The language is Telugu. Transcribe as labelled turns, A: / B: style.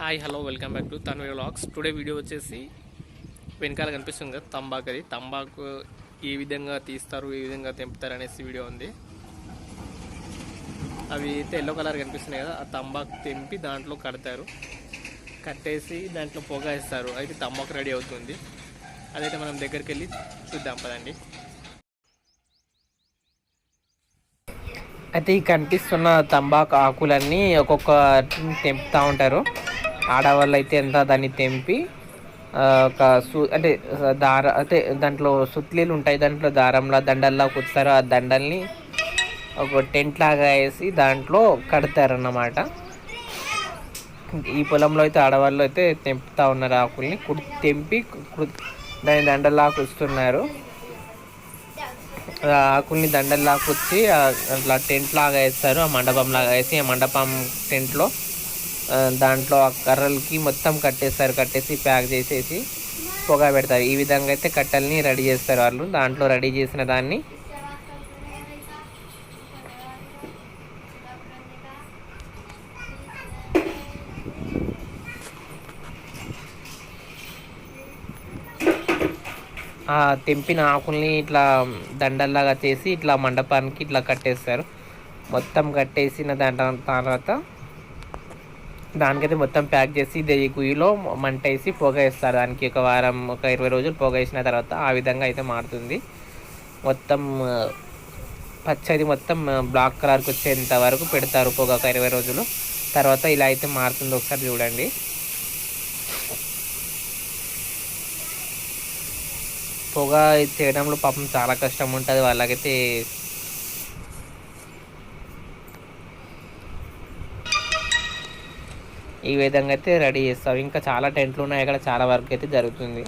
A: Hi hello welcome back to Tanvi vlogs today video వచ్చేసి వెనకాల కనిపిస్తుంది కదా తంబాకు అది. తంబాకు ఏ విధంగా తీస్తారు ఏ విధంగా తెంపుతారు అనేసి వీడియో ఉంది. అవి అయితే ఎల్లో కలర్ కనిపిస్తున్నాయి కదా ఆ తంబాకు తెంపి దాంట్లో కడతారు. కట్టేసి దాంట్లో పొగ వేస్తారు. అయితే తంబాకు రెడీ అవుతుంది. అదైతే మనం దగ్గరికి వెళ్ళి చూద్దాం పదండి. అయితే ఈ కనిపిస్తున్న తంబాకు ఆకులన్నీ ఒక్కొక్క తెంపుతూ ఉంటారు. ఆడవాళ్ళు అయితే ఎంత దాన్ని తెంపి ఒక సు అంటే దార అంటే దాంట్లో సుత్లీలు ఉంటాయి దాంట్లో దారంలా దండల్లా కుస్తారు ఆ దండల్ని ఒక టెంట్ లాగా వేసి దాంట్లో కడతారన్నమాట. ఈ పొలంలో అయితే ఆడవాళ్ళు అయితే తెంపుతా ఉన్నారు ఆకుల్ని కుడి తెంపి కు- దాని దండల్లా కుస్తున్నారు. ఆకుల్ని దండల్లా కుచ్చి అట్లా టెంట్ లాగా వేస్తారు ఆ మండపం లాగా వేసి ఆ మండపం టెంట్లో దాంట్లో ఆ కర్రలకి మొత్తం కట్టేస్తారు కట్టేసి ప్యాక్ చేసేసి పొగ పెడతారు. ఈ విధంగా అయితే కట్టెల్ని రెడీ చేస్తారు వాళ్ళు. దాంట్లో రెడీ చేసిన దాన్ని ఆ తెంపిన ఆకుల్ని ఇట్లా దండల్లాగా చేసి ఇట్లా మండపానికి ఇట్లా కట్టేస్తారు. మొత్తం కట్టేసిన దాంట్లో తర్వాత దానికైతే మొత్తం ప్యాక్ చేసి ఇది గుయ్యిలో మంట వేసి పొగ వేస్తారు. దానికి ఒక వారం ఒక ఇరవై రోజులు పొగ వేసిన తర్వాత ఆ విధంగా అయితే మారుతుంది. మొత్తం పచ్చది మొత్తం బ్లాక్ కలర్కి వచ్చేంత వరకు పెడతారు పొగ ఒక ఇరవై రోజులు. తర్వాత ఇలా అయితే మారుతుంది ఒకసారి చూడండి. పొగ చేయడంలో పాపం చాలా కష్టం ఉంటుంది. వాళ్ళకైతే ఈ విధంగా అయితే రెడీ చేస్తాం. ఇంకా చాలా టెంట్లు ఉన్నాయి. అక్కడ చాలా వర్క్ అయితే జరుగుతుంది.